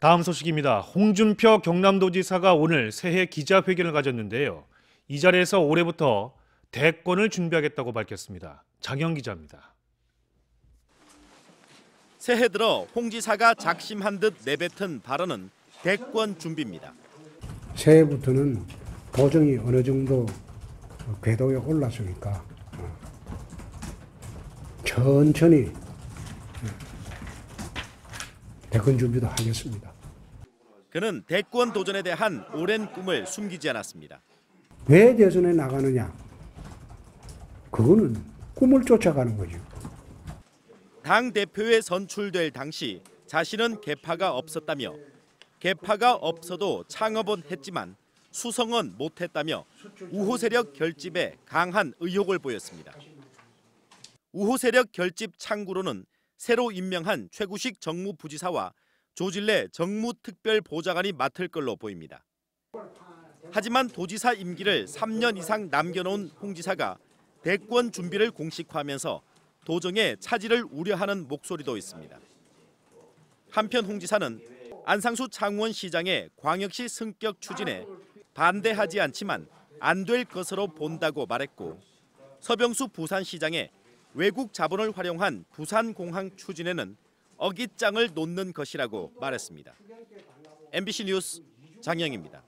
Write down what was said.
다음 소식입니다. 홍준표 경남도지사가 오늘 새해 기자회견을 가졌는데요. 이 자리에서 올해부터 대권을 준비하겠다고 밝혔습니다. 장영 기자입니다. 새해 들어 홍 지사가 작심한 듯 내뱉은 발언은 대권 준비입니다. 새해부터는 도정이 어느 정도 궤도에 올랐으니까 어, 천천히 어, 대권 준비도 하겠습니다. 그는 대권 도전에 대한 오랜 꿈을 숨기지 않았습니다. 왜 대선에 나가느냐? 그거는 꿈을 쫓아가는 거죠. 당 대표에 선출될 당시 자신은 개파가 없었다며 개파가 없어도 창업은 했지만 수성은 못했다며 우호 세력 결집에 강한 의혹을 보였습니다. 우호 세력 결집 창구로는 새로 임명한 최구식 정무부지사와 조질래 정무특별보좌관이 맡을 걸로 보입니다. 하지만 도지사 임기를 3년 이상 남겨놓은 홍 지사가 대권 준비를 공식화하면서 도정의 차질을 우려하는 목소리도 있습니다. 한편 홍 지사는 안상수 창원 시장의 광역시 승격 추진에 반대하지 않지만 안 될 것으로 본다고 말했고 서병수 부산시장의 외국 자본을 활용한 부산공항 추진에는 어깃장을 놓는 것이라고 말했습니다. MBC 뉴스 장영입니다.